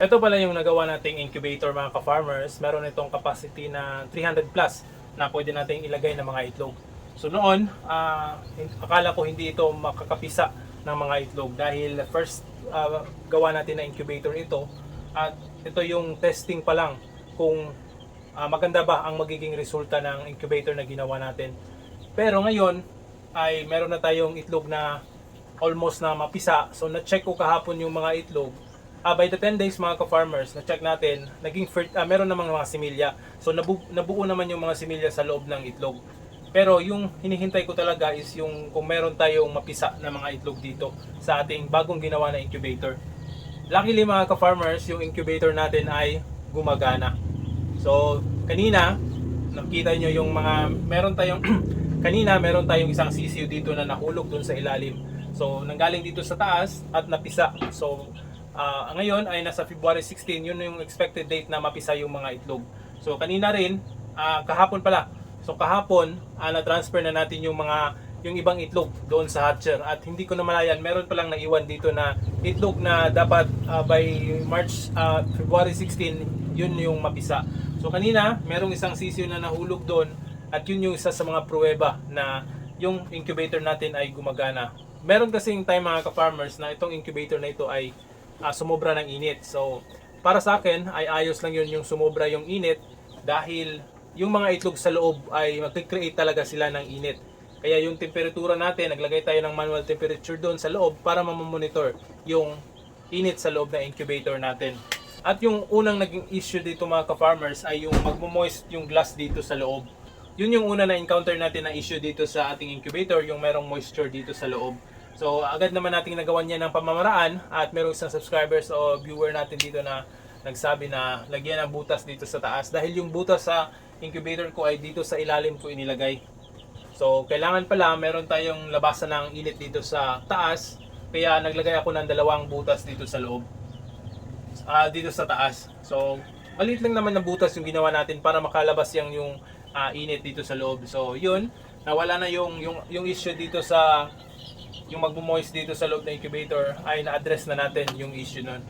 Ito pala yung nagawa nating incubator mga ka-farmers. Meron itong capacity na 300 plus na pwede nating ilagay ng mga itlog. So noon, hin- akala ko hindi ito makakapisa ng mga itlog dahil first ah, gawa natin na incubator ito at ito yung testing pa lang kung ah, maganda ba ang magiging resulta ng incubator na ginawa natin. Pero ngayon ay meron na tayong itlog na almost na mapisa. So na-check ko kahapon yung mga itlog. Ah, by the 10 days mga ka-farmers, na-check natin, naging fert- ah, meron namang mga similya. So nabu- nabuo naman yung mga similya sa loob ng itlog. Pero yung hinihintay ko talaga is yung kung meron tayong mapisa na mga itlog dito sa ating bagong ginawa na incubator. Luckily mga ka-farmers, yung incubator natin ay gumagana. So, kanina, nakita nyo yung mga, meron tayong, kanina meron tayong isang sisiyo dito na nahulog dun sa ilalim. So, nanggaling dito sa taas at napisa. So, ah, ngayon ay nasa February 16, yun yung expected date na mapisa yung mga itlog. So, kanina rin, ah, kahapon pala. So, kahapon, ah, na-transfer na natin yung mga yung ibang itlog doon sa hatcher at hindi ko na malayan meron palang naiwan dito na itlog na dapat ah, by March ah, February 16 yun yung mapisa so kanina merong isang sisiyo na nahulog doon at yun yung isa sa mga pruweba na yung incubator natin ay gumagana meron kasing time mga ka-farmers na itong incubator na ito ay ah, sumobra ng init so para sa akin ay ayos lang yun yung sumobra yung init dahil yung mga itlog sa loob ay mag-create talaga sila ng init kaya yung temperatura natin, naglagay tayo ng manual temperature doon sa loob para mamonitor yung init sa loob ng incubator natin. At yung unang naging issue dito mga ka-farmers ay yung magmo-moist yung glass dito sa loob. Yun yung una na encounter natin na issue dito sa ating incubator, yung merong moisture dito sa loob. So agad naman nating nagawa niya ng pamamaraan at merong isang subscribers o viewer natin dito na nagsabi na lagyan ng butas dito sa taas dahil yung butas sa incubator ko ay dito sa ilalim ko inilagay. So, kailangan pala meron tayong labasan ng init dito sa taas. Kaya naglagay ako ng dalawang butas dito sa loob. Ah, dito sa taas. So, maliit lang naman na butas yung ginawa natin para makalabas yung yung ah, init dito sa loob. So, yun. Nawala na yung yung yung issue dito sa yung magmo-moist dito sa loob ng incubator ay na-address na natin yung issue nun.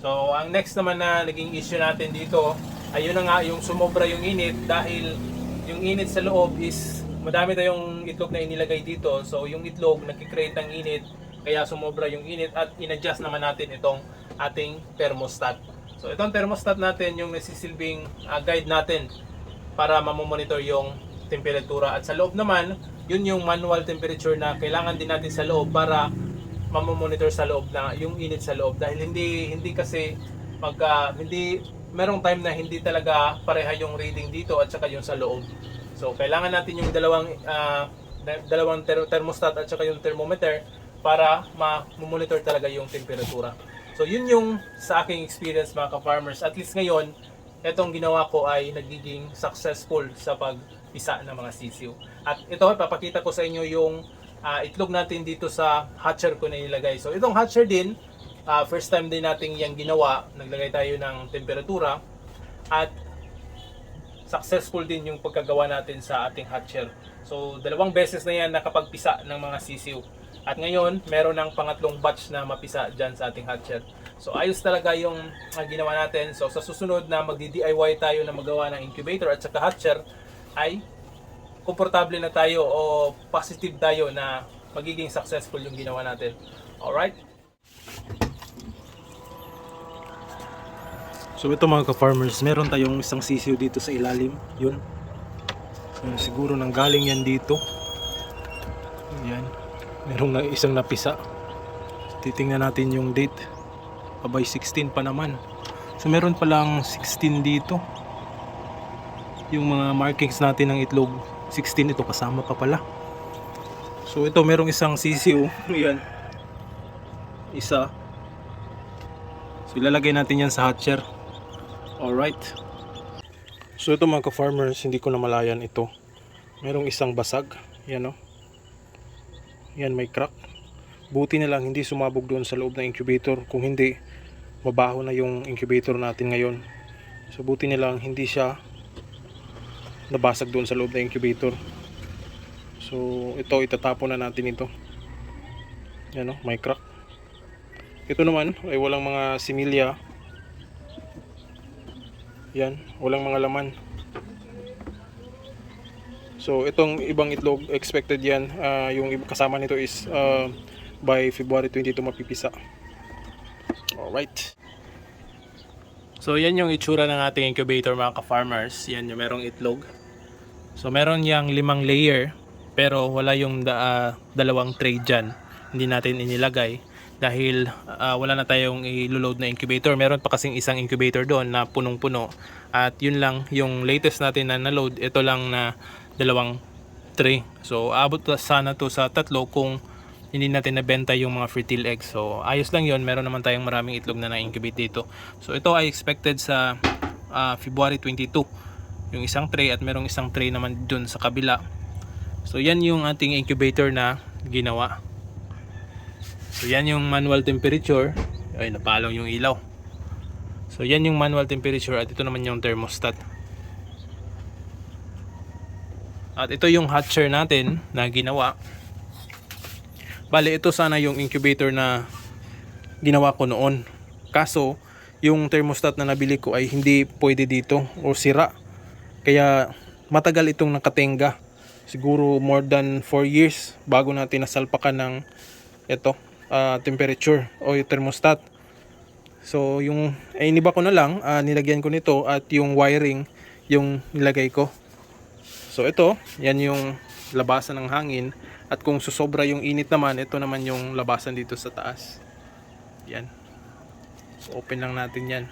So, ang next naman na naging issue natin dito ay yun na nga yung sumobra yung init dahil yung init sa loob is madami tayong itlog na inilagay dito. So, yung itlog nagkikreate ng init kaya sumobra yung init at in-adjust naman natin itong ating thermostat. So, itong thermostat natin yung nasisilbing ah, guide natin para mamomonitor yung temperatura. At sa loob naman, yun yung manual temperature na kailangan din natin sa loob para mamomonitor sa loob na yung init sa loob dahil hindi hindi kasi pagka hindi merong time na hindi talaga pareha yung reading dito at saka yung sa loob. So kailangan natin yung dalawang ah, da- dalawang ter- thermostat at saka yung thermometer para ma-monitor talaga yung temperatura. So yun yung sa aking experience mga ka-farmers. At least ngayon, itong ginawa ko ay nagiging successful sa pagpisa ng mga sisiw. At ito, papakita ko sa inyo yung ah, itlog natin dito sa hatcher ko na nilagay. So itong hatcher din, ah, first time din natin yung ginawa. Naglagay tayo ng temperatura. At successful din yung pagkagawa natin sa ating hatcher. So, dalawang beses na yan nakapagpisa ng mga sisiw. At ngayon, meron ng pangatlong batch na mapisa dyan sa ating hatcher. So, ayos talaga yung ah, ginawa natin. So, sa susunod na magdi-DIY tayo na magawa ng incubator at saka hatcher, ay komportable na tayo o positive tayo na magiging successful yung ginawa natin. Alright? So ito mga ka-farmers, meron tayong isang sisiw dito sa ilalim. Yun. Yun, siguro nang galing yan dito. Yan. Merong na isang napisa. Titingnan natin yung date. Abay 16 pa naman. So meron palang 16 dito. Yung mga markings natin ng itlog. 16 ito kasama pa pala. So ito merong isang sisiw. Yan. Isa. So ilalagay natin yan sa hatcher. Alright. So ito mga ka-farmers, hindi ko na malayan ito. Merong isang basag. Yan o. Yan may crack. Buti na lang hindi sumabog doon sa loob ng incubator. Kung hindi, mabaho na yung incubator natin ngayon. So buti na lang hindi siya nabasag doon sa loob ng incubator. So ito itatapon na natin ito. Yan o, may crack. Ito naman ay walang mga similya Yan, walang mga laman. So, itong ibang itlog, expected yan. ah, yung kasama nito is ah, by February 22 mapipisa. Alright. So, yan yung itsura ng ating incubator mga ka-farmers. Yan yung merong itlog. So, meron yang limang layer, pero wala yung da- ah, dalawang tray dyan. Hindi natin inilagay dahil ah, wala na tayong i-load na incubator. Meron pa kasing isang incubator doon na punong-puno. At yun lang, yung latest natin na na-load, ito lang na dalawang tray. So, abot na sana to sa tatlo kung hindi natin nabenta yung mga fertile eggs. So, ayos lang yon Meron naman tayong maraming itlog na na-incubate dito. So, ito ay expected sa ah, February 22. Yung isang tray at merong isang tray naman dun sa kabila. So, yan yung ating incubator na ginawa. So, yan yung manual temperature. Ay, napalaw yung ilaw. So, yan yung manual temperature at ito naman yung thermostat. At ito yung hatcher natin na ginawa. Bale, ito sana yung incubator na ginawa ko noon. Kaso, yung thermostat na nabili ko ay hindi pwede dito o sira. Kaya matagal itong nakatenga. Siguro more than 4 years bago natin nasalpakan ng ito, ah, temperature o yung thermostat. So, yung ay iniba ko na lang, ah, nilagyan ko nito at yung wiring yung nilagay ko. So ito, yan yung labasan ng hangin at kung susobra yung init naman, ito naman yung labasan dito sa taas. Yan. So open lang natin yan.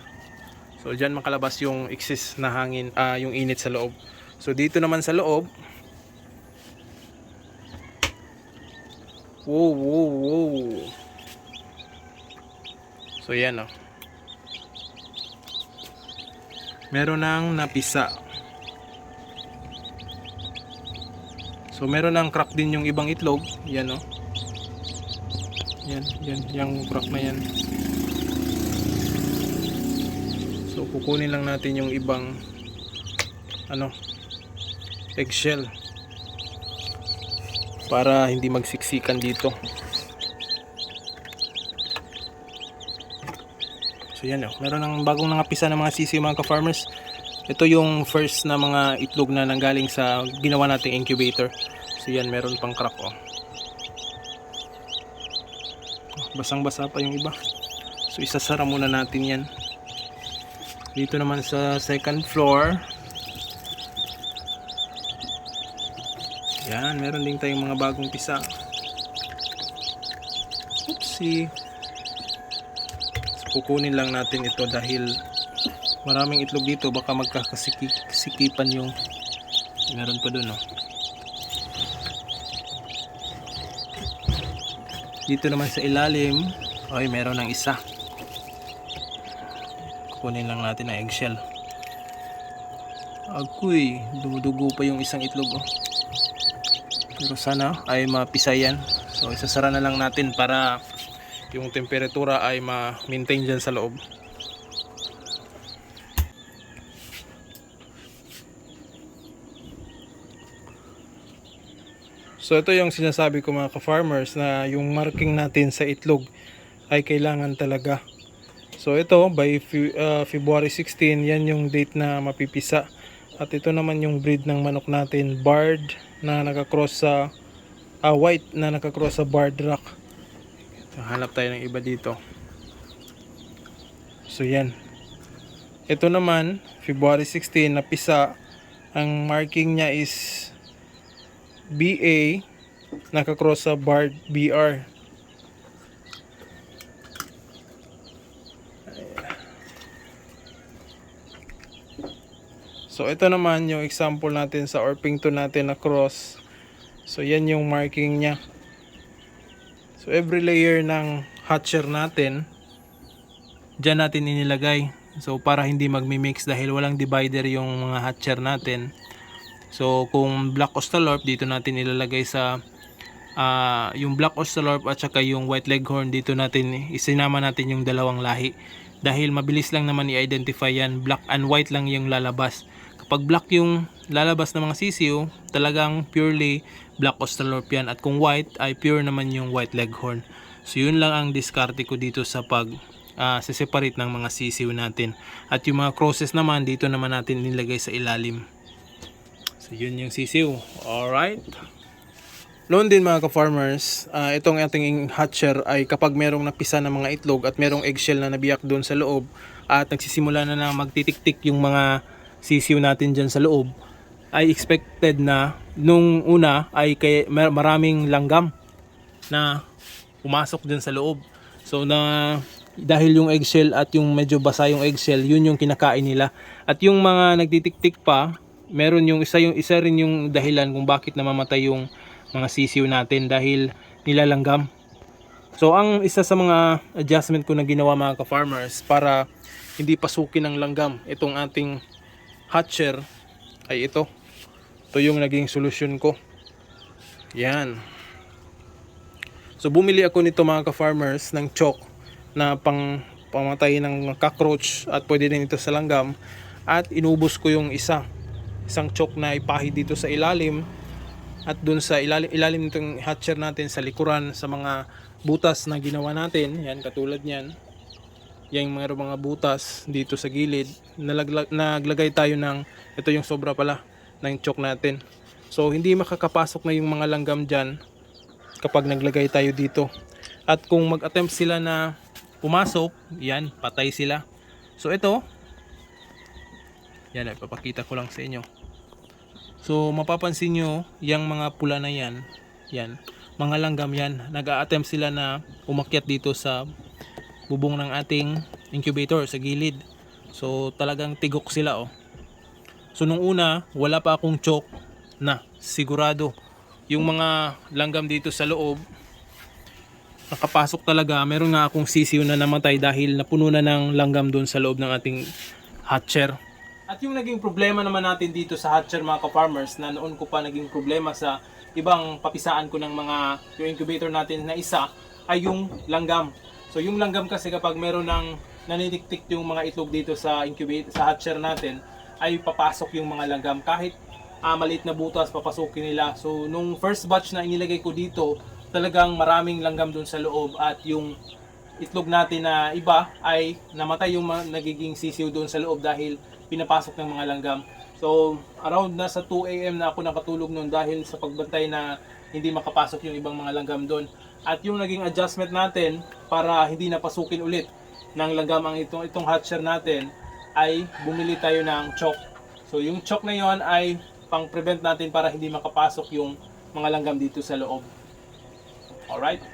So diyan makalabas yung excess na hangin, ah yung init sa loob. So dito naman sa loob, Wow, wow, wow. So yan oh. Meron ng napisa. So meron ng crack din yung ibang itlog. Yan oh. Yan, yan, yung crack na yan. So kukunin lang natin yung ibang ano eggshell para hindi magsiksikan dito. So yan oh, meron ng bagong nangapisa ng mga sisi mga ka-farmers. Ito yung first na mga itlog na nanggaling sa ginawa nating incubator. So yan, meron pang crack oh. Basang-basa pa yung iba. So isasara muna natin yan. Dito naman sa second floor. Yan, meron din tayong mga bagong pisa. Oopsie. So, kukunin lang natin ito dahil maraming itlog dito baka magkakasikipan yung meron pa dun oh. dito naman sa ilalim ay meron ng isa kukunin lang natin ang eggshell agoy dumudugo pa yung isang itlog oh. pero sana ay mapisay yan so isasara na lang natin para yung temperatura ay ma-maintain dyan sa loob So ito yung sinasabi ko mga ka-farmers na yung marking natin sa itlog ay kailangan talaga. So ito by uh, February 16 yan yung date na mapipisa. At ito naman yung breed ng manok natin, barred na nakakross sa ah, white na nakakross sa barred rock. So, hanap tayo ng iba dito. So yan. Ito naman February 16 na pisa. Ang marking niya is BA nakakross sa Bard BR. So ito naman yung example natin sa Orpington natin na cross. So yan yung marking niya. So every layer ng hatcher natin Diyan natin inilagay. So para hindi magmi-mix dahil walang divider yung mga hatcher natin. So kung black Australorp dito natin ilalagay sa ah, yung black Australorp at saka yung white leghorn dito natin isinama natin yung dalawang lahi. Dahil mabilis lang naman i-identify yan, black and white lang yung lalabas. Kapag black yung lalabas ng mga sisiyo, talagang purely black Australorp yan at kung white ay pure naman yung white leghorn. So yun lang ang diskarte ko dito sa pag ah, separate ng mga sisiw natin. At yung mga crosses naman, dito naman natin nilagay sa ilalim. Yun yung sisiw. Alright. Noon din mga ka-farmers, ah, itong ating hatcher ay kapag merong napisa ng mga itlog at merong eggshell na nabiyak doon sa loob at nagsisimula na na magtitik-tik yung mga sisiw natin dyan sa loob, ay expected na nung una ay kay, mar- maraming langgam na pumasok dyan sa loob. So na dahil yung eggshell at yung medyo basa yung eggshell, yun yung kinakain nila. At yung mga nagtitik-tik pa, meron yung isa yung isa rin yung dahilan kung bakit namamatay yung mga sisiw natin dahil nilalanggam. So ang isa sa mga adjustment ko na ginawa mga ka-farmers para hindi pasukin ng langgam itong ating hatcher ay ito. Ito yung naging solusyon ko. Yan. So bumili ako nito mga ka-farmers ng chalk na pang pamatay ng cockroach at pwede din ito sa langgam at inubos ko yung isa isang chalk na ipahid dito sa ilalim at dun sa ilalim, ilalim nitong hatcher natin sa likuran sa mga butas na ginawa natin. Yan katulad niyan. Yung mga mga butas dito sa gilid. Naglagay tayo ng ito yung sobra pala ng chalk natin. So hindi makakapasok na yung mga langgam dyan kapag naglagay tayo dito. At kung mag-attempt sila na pumasok yan patay sila. So ito. Yan ipapakita ko lang sa inyo So mapapansin nyo, yung mga pula na yan, yan, mga langgam yan, nag-a-attempt sila na umakyat dito sa bubong ng ating incubator sa gilid. So talagang tigok sila oh. So nung una, wala pa akong choke na sigurado yung mga langgam dito sa loob nakapasok talaga. Meron nga akong sisiw na namatay dahil napuno na ng langgam doon sa loob ng ating hatcher. At yung naging problema naman natin dito sa hatcher mga ka-farmers na noon ko pa naging problema sa ibang papisaan ko ng mga yung incubator natin na isa ay yung langgam. So yung langgam kasi kapag meron ng nanitiktik yung mga itlog dito sa incubator sa hatcher natin ay papasok yung mga langgam kahit ah, maliit na butas papasukin nila. So nung first batch na inilagay ko dito talagang maraming langgam dun sa loob at yung itlog natin na iba ay namatay yung nagiging sisiw doon sa loob dahil pinapasok ng mga langgam. So, around nasa 2 a.m. na ako nakatulog noon dahil sa pagbantay na hindi makapasok yung ibang mga langgam doon. At yung naging adjustment natin para hindi napasukin ulit ng langgam ang itong, itong hatcher natin ay bumili tayo ng chalk. So, yung chalk na yon ay pang-prevent natin para hindi makapasok yung mga langgam dito sa loob. Alright?